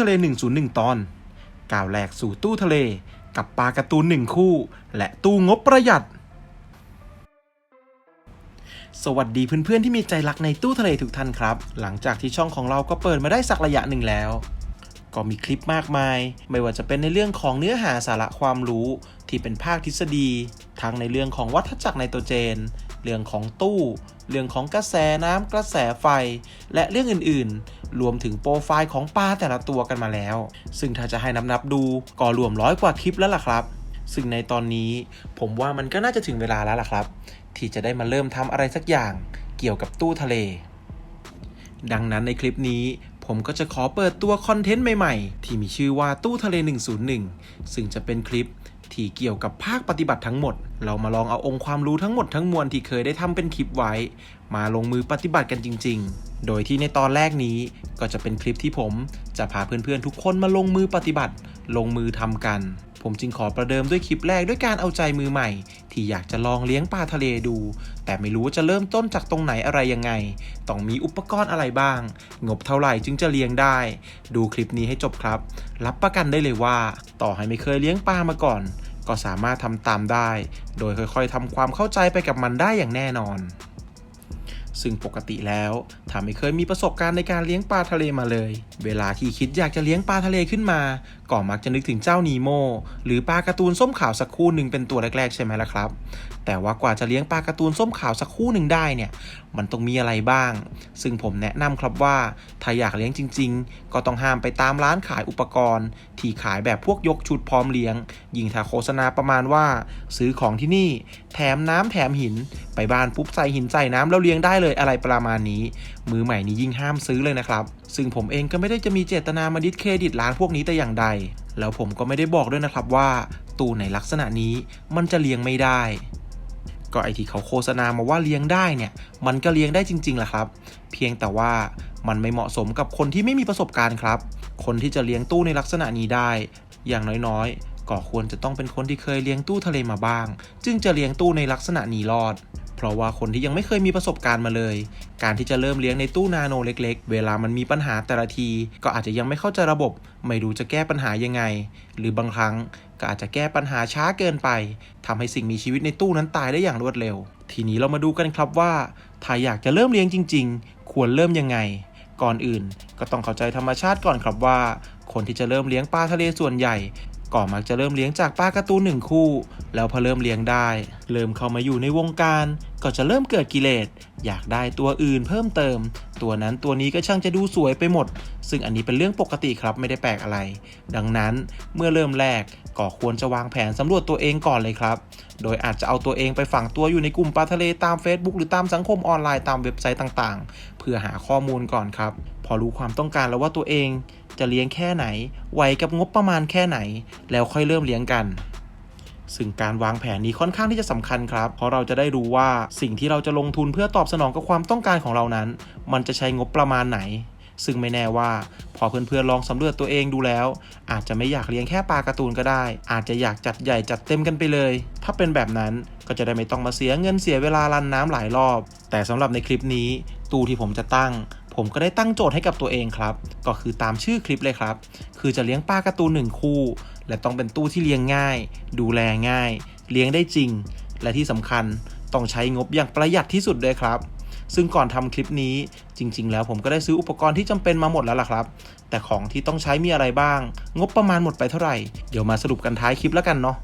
ทะเล 101 ตอน ก้าวแรกสู่ตู้ทะเล กับปลาการ์ตูนหนึ่งคู่ และตู้งบประหยัด สวัสดีเพื่อนๆที่มีใจรักในตู้ทะเลทุกท่านครับ หลังจากที่ช่องของเราก็เปิดมาได้สักระยะหนึ่งแล้ว ก็มีคลิปมากมาย ไม่ว่าจะเป็นในเรื่องของเนื้อหาสาระความรู้ที่เป็นภาคทฤษฎี ทั้งในเรื่องของวัฏจักรไนโตรเจน เรื่องของตู้ เรื่องของกระแสน้ำกระแสไฟ และเรื่องอื่นๆ รวมถึงโปรไฟล์ของปลาแต่ละตัวกันมาแล้ว ซึ่งถ้าจะให้นับนับๆดูก็รวมร้อยกว่าคลิปแล้วล่ะครับ ซึ่งในตอนนี้ผมว่ามันก็น่าจะถึงเวลาแล้วล่ะครับ ที่จะได้มาเริ่มทำอะไรสักอย่างเกี่ยวกับตู้ทะเล ดังนั้นในคลิปนี้ผมก็จะขอเปิดตัวคอนเทนต์ใหม่ ๆ ที่มีชื่อว่าตู้ทะเล 101 ซึ่งจะเป็นคลิป ที่เกี่ยวกับภาคปฏิบัติทั้งหมด เรามาลองเอาองค์ความรู้ทั้งหมดทั้งมวลที่เคยได้ทำเป็นคลิปไว้ มาลงมือปฏิบัติกันจริง ๆ โดยที่ในตอนแรกนี้ก็จะเป็นคลิปที่ผมจะพาเพื่อนๆทุกคนมาลงมือปฏิบัติ ลงมือทำกัน ผมจึงขอประเดิมด้วยคลิปแรกด้วยการเอาใจมือใหม่ ที่อยากจะลองเลี้ยงปลาทะเลดู แต่ไม่รู้ว่าจะเริ่มต้นจากตรงไหนอะไรยังไง ต้องมีอุปกรณ์อะไรบ้าง งบเท่าไหร่จึงจะเลี้ยงได้ ดูคลิปนี้ให้จบครับ รับประกันได้เลยว่า ต่อให้ไม่เคยเลี้ยงปลามาก่อน ก็สามารถทำตามได้ โดยค่อยๆทำความเข้าใจไปกับมันได้อย่างแน่นอน ซึ่งปกติแล้วถ้าไม่เคยมีประสบการณ์ในการเลี้ยงปลาทะเลมาเลย เวลาที่คิดอยากจะเลี้ยงปลาทะเลขึ้นมา ก็มักจะนึกถึงเจ้านีโมหรือปลาการ์ตูนส้มขาวสักคู่หนึ่งเป็นตัวแรกๆ ใช่ไหมล่ะครับ แต่ว่ากว่าจะเลี้ยงปลาการ์ตูนส้มขาวสักคู่หนึ่งได้เนี่ย มันต้องมีอะไรบ้าง ซึ่งผมแนะนำครับว่า ถ้าอยากเลี้ยงจริง ๆ ก็ต้องห้ามไปตามร้านขายอุปกรณ์ ที่ขายแบบพวกยกชุดพร้อมเลี้ยง ยิ่งถ้าโฆษณาประมาณว่า ซื้อของที่นี่ แถมน้ำแถมหิน ไปบ้านปุ๊บใส่หินใส่น้ำแล้วเลี้ยงได้เลยอะไรประมาณนี้ มือใหม่นี้ยิ่งห้ามซื้อเลยนะครับ ซึ่งผมเองก็ไม่ได้จะมีเจตนามาดิสเครดิตร้านพวกนี้แต่อย่างใด แล้วผมก็ไม่ได้บอกด้วยนะครับว่า ตู้ในลักษณะนี้มันจะเลี้ยงไม่ได้ ก็ไอที่เขาโฆษณามาว่าเลี้ยงได้เนี่ย มันก็เลี้ยงได้จริงๆแหละครับ เพียงแต่ว่ามันไม่เหมาะสมกับคนที่ไม่มีประสบการณ์ครับ คนที่จะเลี้ยงตู้ในลักษณะนี้ได้ อย่างน้อยๆ ก็ควรจะต้องเป็นคนที่เคยเลี้ยงตู้ทะเลมาบ้าง จึงจะเลี้ยงตู้ในลักษณะนี้รอด เพราะว่าคนที่ยังไม่เคยมีประสบการณ์มาเลย การที่จะเริ่มเลี้ยงในตู้นาโนเล็ก ๆ เวลามันมีปัญหาแต่ละที ก็อาจจะยังไม่เข้าใจระบบ ไม่รู้จะแก้ปัญหายังไง หรือบางครั้งก็อาจจะแก้ปัญหาช้าเกินไปทำให้สิ่งมีชีวิตในตู้นั้นตายได้อย่างรวดเร็ว ทีนี้เรามาดูกันครับว่าถ้าอยากจะเริ่มเลี้ยงจริง ๆ ควรเริ่มยังไง ก่อนอื่น ก็ต้องเข้าใจธรรมชาติก่อนครับว่า คนที่จะเริ่มเลี้ยงปลาทะเลส่วนใหญ่ ก็มักจะเริ่มเลี้ยงจากปลาการ์ตูนหนึ่งคู่ แล้วพอเริ่มเลี้ยงได้ เริ่มเข้ามาอยู่ในวงการ ก็จะเริ่มเกิดกิเลส อยากได้ตัวอื่นเพิ่มเติม ตัวนั้นตัวนี้ก็ช่างจะดูสวยไปหมด ซึ่งอันนี้เป็นเรื่องปกติครับไม่ได้แปลกอะไร ดังนั้นเมื่อเริ่มแรกก็ควรจะวางแผนสำรวจตัวเองก่อนเลยครับ โดยอาจจะเอาตัวเองไปฝังตัวอยู่ในกลุ่มปลาทะเลตาม Facebook หรือตามสังคมออนไลน์ตามเว็บไซต์ต่างๆ เพื่อหาข้อมูลก่อนครับ พอรู้ความต้องการแล้วว่าตัวเอง จะเลี้ยงแค่ไหน ไหวกับงบประมาณแค่ไหน แล้วค่อยเริ่มเลี้ยงกัน ซึ่งการวางแผนนี้ค่อนข้างที่จะสำคัญครับ เพราะเราจะได้รู้ว่าสิ่งที่เราจะลงทุนเพื่อตอบสนองกับความต้องการของเรานั้น มันจะใช้งบประมาณไหน ซึ่งไม่แน่ว่า พอเพื่อนๆลองสำรวจตัวเองดูแล้ว อาจจะไม่อยากเลี้ยงแค่ปลาการ์ตูนก็ได้ อาจจะอยากจัดใหญ่จัดเต็มกันไปเลย ถ้าเป็นแบบนั้นก็จะได้ไม่ต้องมาเสียเงินเสียเวลารันน้ำหลายรอบ แต่สำหรับในคลิปนี้ ตู้ที่ผมจะตั้ง ผมก็ได้ตั้งโจทย์ให้กับตัวเองครับ ก็คือตามชื่อคลิปเลยครับ คือจะเลี้ยงปลาการ์ตูนหนึ่งคู่ และต้องเป็นตู้ที่เลี้ยงง่าย ดูแลง่าย เลี้ยงได้จริง และที่สำคัญต้องใช้งบอย่างประหยัดที่สุดด้วยครับ ซึ่งก่อนทำคลิปนี้จริง ๆ แล้วผมก็ได้ซื้ออุปกรณ์ที่จำเป็นมาหมดแล้วล่ะครับ แต่ของที่ต้องใช้มีอะไรบ้าง งบประมาณหมดไปเท่าไหร่ เดี๋ยวมาสรุปกันท้ายคลิปแล้วกันเนาะ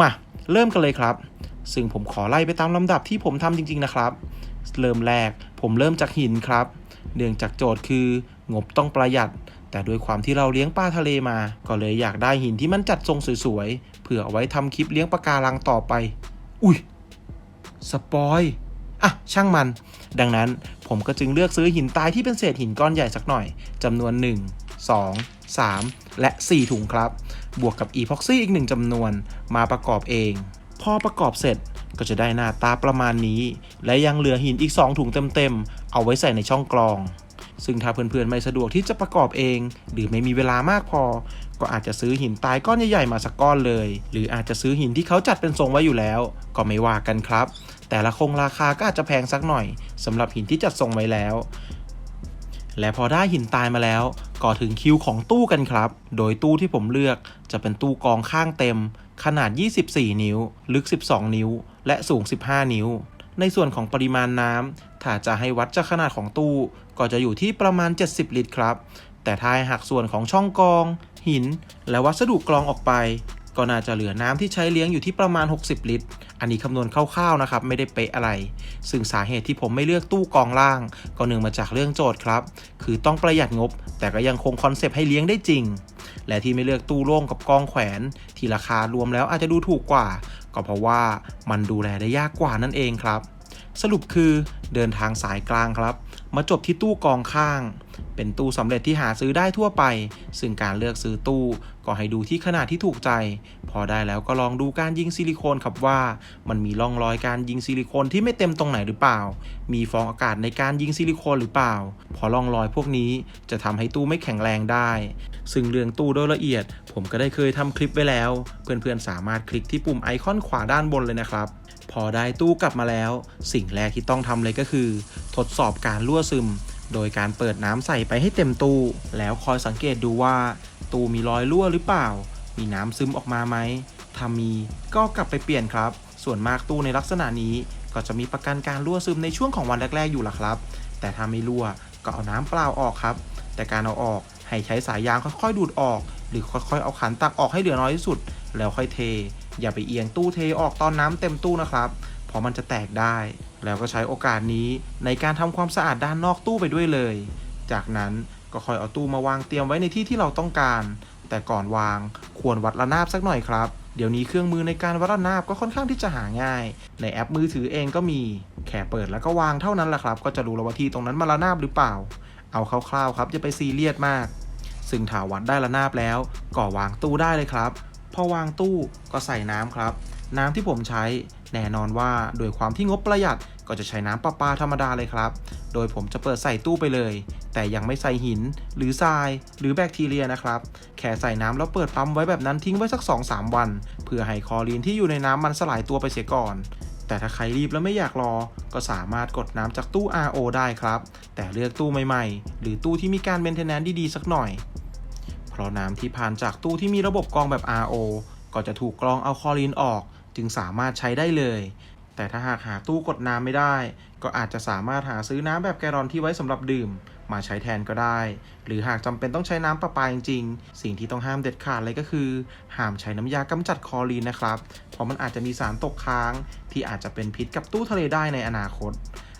มาเริ่มกันเลยครับ ซึ่งผมขอไล่ไปตามลำดับที่ผมทำจริง ๆ นะครับ เริ่มแรกผมเริ่มจากหินครับ เนื่องจากโจทย์คืองบต้องประหยัด แต่ด้วยความที่เราเลี้ยงปลาทะเลมา ก็เลยอยากได้หินที่มันจัดทรงสวยๆ เพื่อเอาไว้ทำคลิปเลี้ยงปลาการังต่อไป อุ้ย สปอยอะช่างมัน ดังนั้นผมก็จึงเลือกซื้อหินตายที่เป็นเศษหินก้อนใหญ่สักหน่อยจำนวน 1 2 3 และ 4 ถุงครับ บวกกับอีพ็อกซี่อีกหนึ่งจำนวนมาประกอบเอง พอประกอบเสร็จ ก็จะได้หน้าตาประมาณนี้ และยังเหลือหินอีก 2 ถุงเต็มๆ เอาไว้ใส่ในช่องกรอง ซึ่งถ้าเพื่อนๆไม่สะดวกที่จะประกอบเอง หรือไม่มีเวลามากพอ ก็อาจจะซื้อหินตายก้อนใหญ่ๆมาสักก้อนเลย หรืออาจจะซื้อหินที่เขาจัดเป็นทรงไว้อยู่แล้ว ก็ไม่ว่ากันครับ แต่ละคงราคาก็อาจจะแพงสักหน่อยสำหรับหินที่จัดทรงไว้แล้วและพอได้หินตายมาแล้ว ก็ถึงคิวของตู้กันครับ โดยตู้ที่ผมเลือกจะเป็นตู้กองข้างเต็ม ขนาด 24 นิ้ว ลึก 12 นิ้ว และสูง 15 นิ้ว ในส่วนของปริมาณน้ำ ถ้าจะให้วัดจากขนาดของตู้ ก็จะอยู่ที่ประมาณ 70 ลิตรครับ แต่ถ้าหักส่วนของช่องกรอง หิน และวัสดุกรองออกไป ก็น่าจะเหลือน้ำที่ใช้เลี้ยงอยู่ที่ประมาณ 60 ลิตร อันนี้คำนวณคร่าวๆนะครับ ไม่ได้เป๊ะอะไร ซึ่งสาเหตุที่ผมไม่เลือกตู้กรองล่าง ก็เนื่องมาจากเรื่องโจทย์ครับ คือต้องประหยัดงบ แต่ก็ยังคงคอนเซปต์ให้เลี้ยงได้จริง และที่ไม่เลือกตู้โล่งกับกองแขวนที่ราคารวมแล้วอาจจะดูถูกกว่า ก็เพราะว่ามันดูแลได้ยากกว่านั่นเองครับ สรุปคือเดินทางสายกลางครับ มาจบที่ตู้กองข้าง เป็นตู้สำเร็จที่หาซื้อได้ทั่วไป ซึ่งการเลือกซื้อตู้ก็ให้ดูที่ขนาดที่ถูกใจ พอได้แล้วก็ลองดูการยิงซิลิโคนครับว่า มันมีร่องรอยการยิงซิลิโคนที่ไม่เต็มตรงไหนหรือเปล่า มีฟองอากาศในการยิงซิลิโคนหรือเปล่า พอร่องรอยพวกนี้จะทำให้ตู้ไม่แข็งแรงได้ ซึ่งเรื่องตู้โดยละเอียด ผมก็ได้เคยทำคลิปไว้แล้ว เพื่อนๆสามารถคลิกที่ปุ่มไอคอนขวาด้านบนเลยนะครับพอได้ตู้กลับมาแล้ว สิ่งแรกที่ต้องทำเลยก็คือ ทดสอบการรั่วซึม โดยการเปิดน้ำใส่ไปให้เต็มตู้ แล้วคอยสังเกตดูว่า ตู้มีรอยรั่วหรือเปล่า มีน้ำซึมออกมาไหมถ้ามีก็กลับไปเปลี่ยนครับ ส่วนมากตู้ในลักษณะนี้ก็จะมีประกันการรั่วซึมในช่วงของวันแรก ๆอยู่ละครับ แต่ถ้าไม่รั่วก็เอาน้ำเปล่าออกครับ แต่การเอาออกให้ใช้สายยางค่อยๆดูดออก หรือค่อยๆเอาขันตักออกให้เหลือน้อยที่สุด แล้วค่อยเท อย่าไปเอียงตู้เทออกตอนน้ำเต็มตู้นะครับเพราะมันจะแตกได้ แล้วก็ใช้โอกาสนี้ในการทำความสะอาดด้านนอกตู้ไปด้วยเลย จากนั้นก็คอยเอาตู้มาวางเตรียมไว้ในที่ที่เราต้องการ แต่ก่อนวางควรวัดระนาบสักหน่อยครับ เดี๋ยวนี้เครื่องมือในการวัดระนาบก็ค่อนข้างที่จะหาง่าย ในแอปมือถือเองก็มี แค่เปิดแล้วก็วางเท่านั้นแหละครับ ก็จะรู้แล้วว่าที่ตรงนั้นมาระนาบหรือเปล่า เอาคร่าวๆครับอย่าไปซีเรียสมาก ซึ่งถ้าวัดได้ระนาบแล้ว ก็วางตู้ได้เลยครับ พอวางตู้ก็ใส่น้ำครับ น้ำที่ผมใช้ แน่นอนว่าโดยความที่งบประหยัดก็จะใช้น้ำประปาธรรมดาเลยครับ โดยผมจะเปิดใส่ตู้ไปเลย แต่ยังไม่ใส่หิน หรือทราย หรือแบคทีเรียนะครับ แค่ใส่น้ำแล้วเปิดปั๊มไว้แบบนั้นทิ้งไว้สัก 2-3 วัน เพื่อให้คอรีนที่อยู่ในน้ำมันสลายตัวไปเสียก่อนแต่ถ้าใครรีบแล้วไม่อยากรอ ก็สามารถกดน้ำจากตู้ RO ได้ครับ แต่เลือกตู้ใหม่ๆ หรือตู้ที่มีการเมนเทนแนนซ์ดีๆ สักหน่อย เพราะน้ำที่ผ่านจากตู้ที่มีระบบกรองแบบ RO ก็จะถูกกรองเอาคลอรีนออก จึงสามารถใช้ได้เลย แต่ถ้าหากหาตู้กดน้ำไม่ได้ ก็อาจจะสามารถหาซื้อน้ำแบบแกลอนที่ไว้สำหรับดื่ม มาใช้แทนก็ได้ หรือหากจำเป็นต้องใช้น้ำประปาจริงๆ สิ่งที่ต้องห้ามเด็ดขาดเลยก็คือ ห้ามใช้น้ำยากำจัดคลอรีนนะครับ เพราะมันอาจจะมีสารตกค้าง ที่อาจจะเป็นพิษกับตู้ทะเลได้ในอนาคต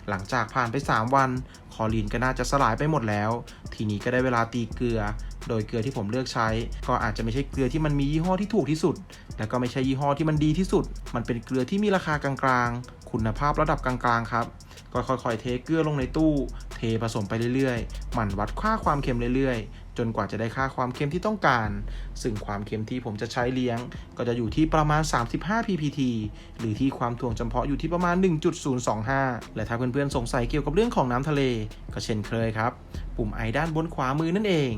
หลังจากผ่านไป 3 วัน คอรีนก็น่าจะสลายไปหมดแล้ว ทีนี้ก็ได้เวลาตีเกลือ โดยเกลือที่ผมเลือกใช้ ก็อาจจะไม่ใช่เกลือที่มันมียี่ห้อที่ถูกที่สุด แล้วก็ไม่ใช่ยี่ห้อที่มันดีที่สุด มันเป็นเกลือที่มีราคากลางๆ คุณภาพระดับกลางๆครับ ก็ค่อยๆเทเกลือลงในตู้ เทผสมไปเรื่อยๆ หมั่นวัดค่าความเค็มเรื่อยๆ จนกว่าจะได้ค่าความเค็มที่ต้องการ ซึ่งความเค็มที่ผมจะใช้เลี้ยง ก็จะอยู่ที่ประมาณ 35 ppt หรือที่ความถ่วงจำเพาะอยู่ที่ประมาณ 1.025 และถ้าเพื่อนๆ สงสัยเกี่ยวกับเรื่องของน้ำทะเล ก็เช่นเคยครับ ปุ่มไอด้านบนขวามือนั่นเอง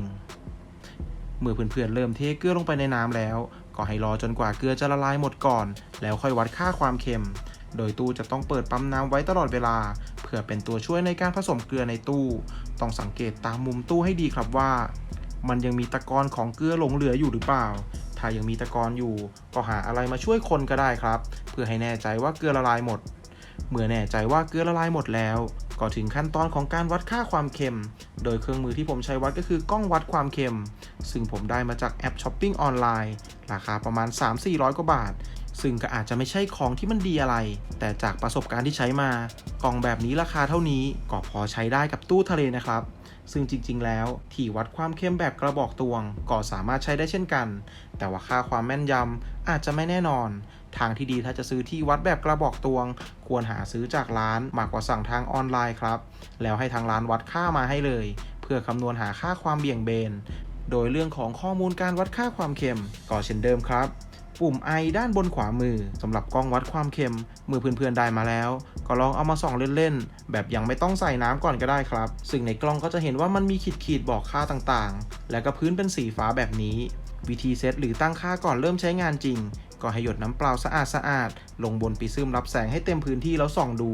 เมื่อเพื่อนๆ เริ่มเทเกลือลงไปในน้ำแล้ว ก็ให้รอจนกว่าเกลือจะละลายหมดก่อน แล้วค่อยวัดค่าความเค็มโดยตู้จะต้องเปิดปั๊มน้ำไว้ตลอดเวลา เพื่อเป็นตัวช่วยในการผสมเกลือในตู้ ต้องสังเกตตามมุมตู้ให้ดีครับว่า มันยังมีตะกอนของเกลือหลงเหลืออยู่หรือเปล่า ถ้ายังมีตะกอนอยู่ ก็หาอะไรมาช่วยคนก็ได้ครับ เพื่อให้แน่ใจว่าเกลือละลายหมด เมื่อแน่ใจว่าเกลือละลายหมดแล้ว ก็ถึงขั้นตอนของการวัดค่าความเค็ม โดยเครื่องมือที่ผมใช้วัดก็คือกล้องวัดความเค็ม ซึ่งผมได้มาจากแอปช้อปปิ้งออนไลน์ ราคาประมาณ 3-400 กว่าบาท ซึ่งก็อาจจะไม่ใช่ของที่มันดีอะไร แต่จากประสบการณ์ที่ใช้มากล่องแบบนี้ราคาเท่านี้ก็พอใช้ได้กับตู้ทะเลนะครับ ซึ่งจริงๆ แล้วที่วัดความเค็มแบบกระบอกตวง ก็สามารถใช้ได้เช่นกัน แต่ว่าค่าความแม่นยำอาจจะไม่แน่นอน ทางที่ดีถ้าจะซื้อที่วัดแบบกระบอกตวง ควรหาซื้อจากร้านมากกว่าสั่งทางออนไลน์ครับ แล้วให้ทางร้านวัดค่ามาให้เลย เพื่อคำนวณหาค่าความเบี่ยงเบน โดยเรื่องของข้อมูลการวัดค่าความเค็มก็เช่นเดิมครับ ปุ่ม I ด้านบนขวามือสำหรับกล้องวัดความเค็ม มือเพื่อนๆได้มาแล้ว ก็ลองเอามาส่องเล่นๆ แบบยังไม่ต้องใส่น้ำก่อนก็ได้ครับ ซึ่งในกล้องก็จะเห็นว่ามันมีขีดๆบอกค่าต่างๆ และก็พื้นเป็นสีฟ้าแบบนี้ วิธีเซตหรือตั้งค่าก่อนเริ่มใช้งานจริง ก็ให้หยดน้ำเปล่าสะอาดๆลงบนปีซึมรับแสงให้เต็มพื้นที่แล้วส่องดู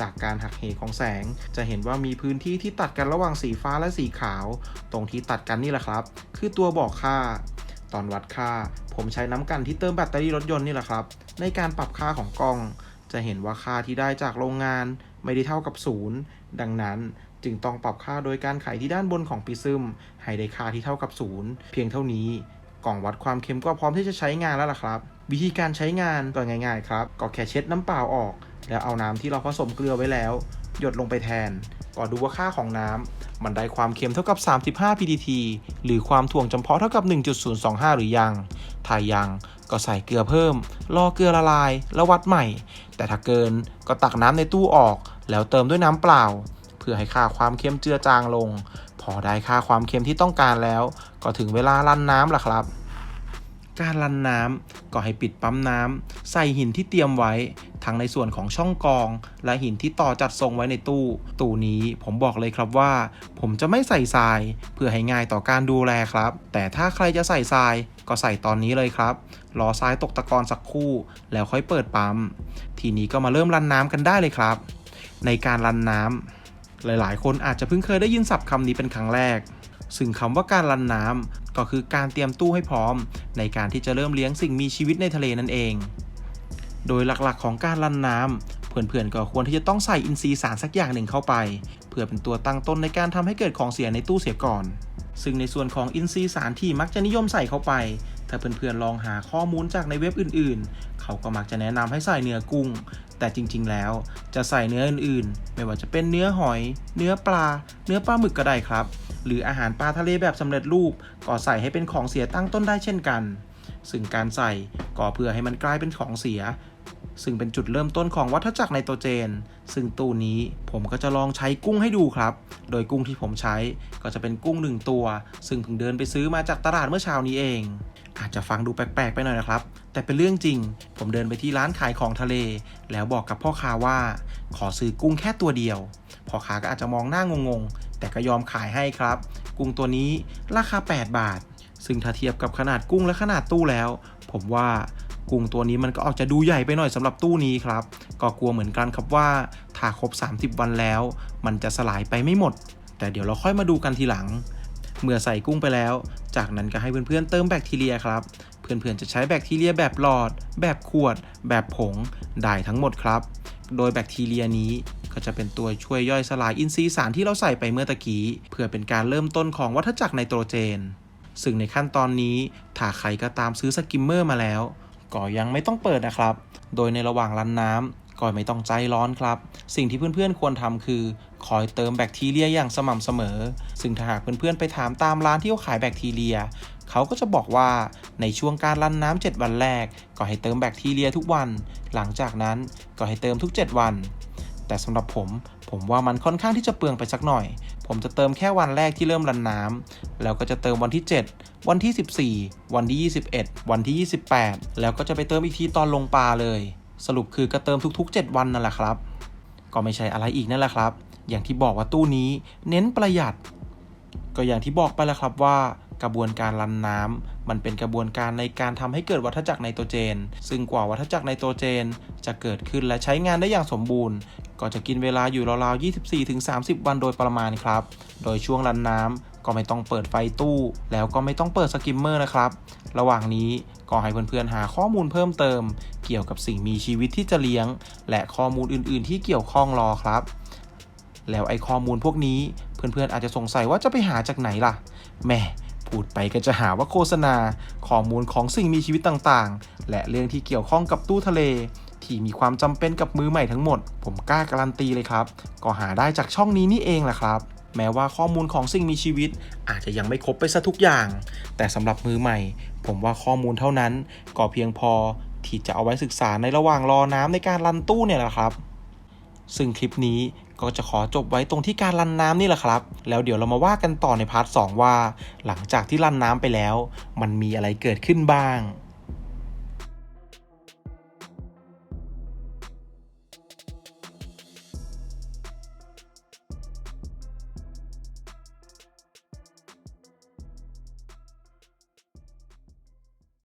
จากการหักเหของแสง จะเห็นว่ามีพื้นที่ที่ตัดกันระหว่างสีฟ้าและสีขาว ตรงที่ตัดกันนี่แหละครับ คือตัวบอกค่า ตอนวัดค่า ผมใช้น้ำกันที่เติมแบตเตอรี่รถยนต์นี่แหละครับ ในการปรับค่าของกล้อง จะเห็นว่าค่าที่ได้จากโรงงาน ไม่ได้เท่ากับศูนย์ดังนั้นจึงต้องปรับค่าโดยการไขที่ด้านบนของปิซึมให้ได้ค่าที่เท่ากับศูนย์เพียงเท่านี้กล่องวัดความเค็มก็พร้อมที่จะใช้งานแล้วล่ะครับ วิธีการใช้งานก็ง่าย ๆ ครับก็แค่เช็ดน้ำเปล่าออก แล้วเอาน้ำที่เราผสมเกลือไว้แล้ว หยดลงไปแทน ก็ดูว่าค่าของน้ำมันได้ความเค็มเท่ากับ 35 pdt หรือความถ่วงจำเพาะเท่ากับ 1.025 หรือยัง ถ้ายังก็ใส่เกลือเพิ่ม รอเกลือละลาย แล้ววัดใหม่ แต่ถ้าเกินก็ตักน้ำในตู้ออก แล้วเติมด้วยน้ำเปล่า เพื่อให้ค่าความเค็มเจือจางลง พอได้ค่าความเค็มที่ต้องการแล้ว ก็ถึงเวลาลั่นน้ำล่ะครับ การลันน้ำก็ให้ปิดปั๊มน้ำใส่หินที่เตรียมไว้ ทั้งในส่วนของช่องกอง และหินที่ต่อจัดทรงไว้ในตู้ ตู้นี้ผมบอกเลยครับว่า ผมจะไม่ใส่ทราย เพื่อให้ง่ายต่อการดูแลครับ แต่ถ้าใครจะใส่ทรายก็ใส่ตอนนี้เลยครับ รอทรายตกตะกอนสักครู่ แล้วค่อยเปิดปั๊ม ทีนี้ก็มาเริ่มรันน้ำกันได้เลยครับ ในการรันน้ำหลาย ๆ คนอาจจะเพิ่งเคยได้ยินศัพท์คำนี้เป็นครั้งแรก ซึ่งคำว่าการรันน้ำก็คือการเตรียมตู้ให้พร้อม ในการที่จะเริ่มเลี้ยงสิ่งมีชีวิตในทะเลนั่นเอง โดยหลักๆของการรันน้ำเพื่อนๆก็ควรที่จะต้องใส่อินทรีย์สารสักอย่างหนึ่งเข้าไป เพื่อเป็นตัวตั้งต้นในการทำให้เกิดของเสียในตู้เสียก่อน ซึ่งในส่วนของอินทรีย์สารที่มักจะนิยมใส่เข้าไป ถ้าเพื่อนๆลองหาข้อมูลจากในเว็บอื่นๆ เขาก็มักจะแนะนำให้ใส่เนื้อกุ้งแต่จริงๆ แล้วจะใส่เนื้ออื่นๆ ไม่ว่าจะเป็นเนื้อหอย เนื้อปลา เนื้อปลาหมึกก็ได้ครับ หรืออาหารปลาทะเลแบบสำเร็จรูปก็ใส่ให้เป็นของเสียตั้งต้นได้เช่นกัน ซึ่งการใส่ก็เพื่อให้มันกลายเป็นของเสีย ซึ่งเป็นจุดเริ่มต้นของวัฏจักรไนโตรเจน ซึ่งตู้นี้ผมก็จะลองใช้กุ้งให้ดูครับ โดยกุ้งที่ผมใช้ก็จะเป็นกุ้งหนึ่งตัว ซึ่งเพิ่งเดินไปซื้อมาจากตลาดเมื่อเช้านี้เอง อาจจะฟังดูแปลกๆไปหน่อยนะครับ แต่เป็นเรื่องจริง ผมเดินไปที่ร้านขายของทะเล แล้วบอกกับพ่อค้าว่า ขอซื้อกุ้งแค่ตัวเดียว พ่อค้าก็อาจจะมองหน้างงๆ แต่ก็ยอมขายให้ครับ กุ้งตัวนี้ราคา 8 บาท ซึ่งถ้าเทียบกับขนาดกุ้งและขนาดตู้แล้ว ผมว่า กุ้งตัวนี้มันก็ออกจะดูใหญ่ไปหน่อยสำหรับตู้นี้ครับ ก็กลัวเหมือนกันครับว่าถ้าครบ 30 วันแล้ว มันจะสลายไปไม่หมด แต่เดี๋ยวเราค่อยมาดูกันทีหลัง เมื่อใส่กุ้งไปแล้ว จากนั้นก็ให้เพื่อนๆเติมแบคทีเรียครับ เพื่อนๆจะใช้แบคทีเรียแบบหลอด แบบขวด แบบผงได้ทั้งหมดครับ โดยแบคทีเรียนี้ก็จะเป็นตัวช่วยย่อยสลายอินทรีย์สารที่เราใส่ไปเมื่อตะกี้ เพื่อเป็นการเริ่มต้นของวัฏจักรไนโตรเจน ซึ่งในขั้นตอนนี้ถ้าใครก็ตามซื้อสกิมเมอร์มาแล้ว ก็ยังไม่ต้องเปิดนะครับ โดยในระหว่างรันน้ำก็ไม่ต้องใจร้อนครับ สิ่งที่เพื่อนๆควรทำคือ คอยเติมแบคทีเรียอย่างสม่ำเสมอ ซึ่งถ้าหากเพื่อนๆไปถามตามร้านที่เขาขายแบคทีเรีย เขาก็จะบอกว่าในช่วงการรันน้ำ7วันแรก ก็ให้เติมแบคทีเรียทุกวัน หลังจากนั้นก็ให้เติมทุก 7 วัน แต่สำหรับผม ผมว่ามันค่อนข้างที่จะเปลืองไปสักหน่อย ผมจะเติมแค่วันแรกที่เริ่มรันน้ำแล้วก็จะเติมวันที่ 7 วันที่ 14 วันที่ 21 วันที่ 28 แล้วก็จะไปเติมอีกทีตอนลงปลาเลย สรุปคือก็เติมทุก ๆ 7 วันนั่นแหละครับ ก็ไม่ใช่อะไรอีกนั่นแหละครับ อย่างที่บอกว่าตู้นี้เน้นประหยัด ก็อย่างที่บอกไปแล้วครับว่ากระบวนการรันน้ำมันเป็นกระบวนการในการทำให้เกิดวัฏจักรไนโตรเจน ซึ่งกว่าวัฏจักรไนโตรเจน จะเกิดขึ้นและใช้งานได้อย่างสมบูรณ์ ก็จะกินเวลาอยู่ราวๆ 24-30 วันโดยประมาณครับ โดยช่วงรันน้ำก็ไม่ต้องเปิดไฟตู้ แล้วก็ไม่ต้องเปิดสกิมเมอร์นะครับ ระหว่างนี้ก็ให้เพื่อนๆหาข้อมูลเพิ่มเติม เกี่ยวกับสิ่งมีชีวิตที่จะเลี้ยง และข้อมูลอื่นๆ ที่เกี่ยวข้องรอครับ แล้วไอ้ข้อมูลพวกนี้เพื่อนๆอาจจะสงสัยว่าจะไปหาจากไหนล่ะแหม่พูดไปก็จะหาว่าโฆษณาข้อมูลของสิ่งมีชีวิตต่างๆ และเรื่องที่เกี่ยวข้องกับตู้ทะเล ที่มีความจำเป็นกับมือใหม่ทั้งหมด ผมกล้าการันตีเลยครับ ก็หาได้จากช่องนี้นี่เองแหละครับ แม้ว่าข้อมูลของสิ่งมีชีวิต อาจจะยังไม่ครบไปซะทุกอย่าง แต่สำหรับมือใหม่ ผมว่าข้อมูลเท่านั้น ก็เพียงพอที่จะเอาไว้ศึกษาในระหว่างรอน้ำในการรันตู้เนี่ยแหละครับ ซึ่งคลิปนี้ก็จะขอจบไว้ตรงที่การรันน้ำนี่แหละครับ แล้วเดี๋ยวเรามาว่ากันต่อในพาร์ท2ว่า หลังจากที่รันน้ำไปแล้ว มันมีอะไรเกิดขึ้นบ้าง